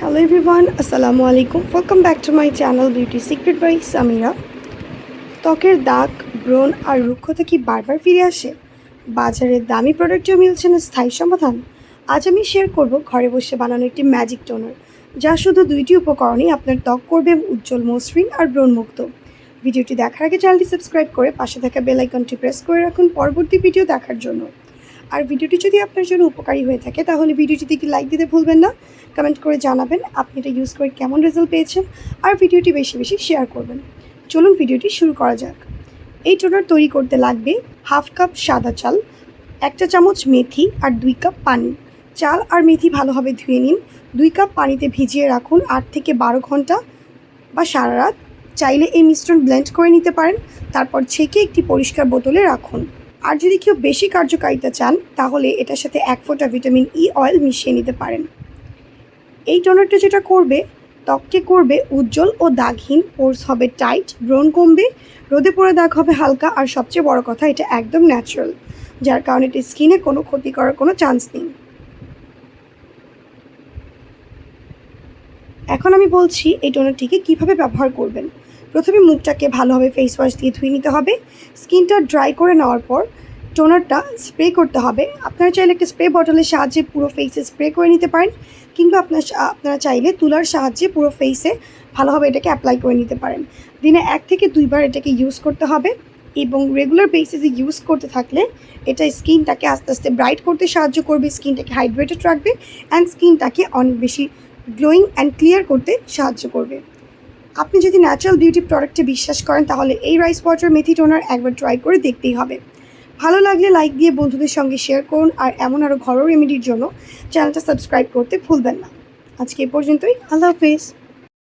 Hello everyone আসসালামু আলাইকুম welcome back to my channel beauty secret by Samira ত্বকের দাগ ব্রণ আর রুক্ষতা কি বারবার ফিরে আসে? বাজারে দামি প্রোডাক্টেও মিলছে না, স্থায়ী সমাধান? আজ আমি শেয়ার করব ঘরে বসে বানানো একটি ম্যাজিক টোনার যা শুধু দুইটি উপকরণেই আপনার ত্বক করবে, উজ্জ্বল মসৃণ আর ব্রণমুক্ত ভিডিওটি দেখার আগে চ্যানেলটি সাবস্ক্রাইব করে পাশে থাকা বেল আইকনটি প্রেস করে রাখুন পরবর্তী ভিডিও দেখার জন্য। আর ভিডিওটি যদি আপনার জন্য উপকারী হয়ে থাকে, তাহলে ভিডিওটিতে একটি লাইক দিতে ভুলবেন না। কমেন্ট করে জানাবেন আপনি এটা ইউজ করে কেমন রেজাল্ট পেয়েছেন আর ভিডিওটি বেশি বেশি শেয়ার করবেন। চলুন ভিডিওটি শুরু করা যাক। এই টোনার তৈরি করতে লাগবে হাফ কাপ সাদা চাল, একটা চামচ মেথি আর দুই কাপ পানি। চাল আর মেথি ভালোভাবে ধুয়ে নিন। দুই কাপ পানিতে ভিজিয়ে রাখুন আট থেকে বারো ঘণ্টা বা সারা রাত। চাইলে এই মিশ্রণ ব্লেন্ড করে নিতে পারেন। তারপর ছেঁকে একটি পরিষ্কার বোতলে রাখুন। আর যদি কেউ বেশি কার্যকারিতা চান, তাহলে এটার সাথে এক ফোঁটা ভিটামিন ই অয়েল মিশিয়ে নিতে পারেন। এই টোনারটা যেটা করবে, ত্বককে করবে উজ্জ্বল ও দাগহীন পোর্স হবে টাইট ব্রণ কমবে, রোদে পড়ে দাগ হবে হালকা, আর সবচেয়ে বড় কথা, এটা একদম ন্যাচারাল যার কারণে এটা স্কিনে কোনো ক্ষতি করার কোনো চান্স নেই। এখন আমি বলছি, এই টোনারটিকে কীভাবে ব্যবহার করবেন? প্রথমে মুখটাকে ভালোভাবে ফেস ওয়াশ দিয়ে ধুয়ে নিতে হবে। স্কিনটা ড্রাই করে নেওয়ার পর টোনারটা স্প্রে করতে হবে। আপনারা চাইলে একটা স্প্রে বটলের সাহায্যে পুরো ফেসে স্প্রে করে নিতে পারেন কিংবা আপনার আপনারা চাইলে তুলার সাহায্যে পুরো ফেসে ভালোভাবে এটাকে অ্যাপ্লাই করে নিতে পারেন। দিনে এক থেকে দুইবার এটাকে ইউজ করতে হবে এবং রেগুলার বেসিসে ইউজ করতে থাকলে এটা স্কিনটাকে আস্তে আস্তে ব্রাইট করতে সাহায্য করবে স্কিনটাকে হাইড্রেটেড রাখবে অ্যান্ড স্কিনটাকে অনেক বেশি গ্লোয়িং অ্যান্ড ক্লিয়ার করতে সাহায্য করবে। আপনি যদি ন্যাচারাল বিউটি প্রোডাক্টে বিশ্বাস করেন, তাহলে এই রাইস ওয়াটার মেথি টোনার একবার ট্রাই করে দেখতেই হবে। ভালো লাগলে লাইক দিয়ে বন্ধুদের সঙ্গে শেয়ার করুন, আর এমন আরও ঘরোয়া রেমেডির জন্য চ্যানেলটা সাবস্ক্রাইব করতে ভুলবেন না। আজকে এ পর্যন্তই, আল্লাহ হাফেজ।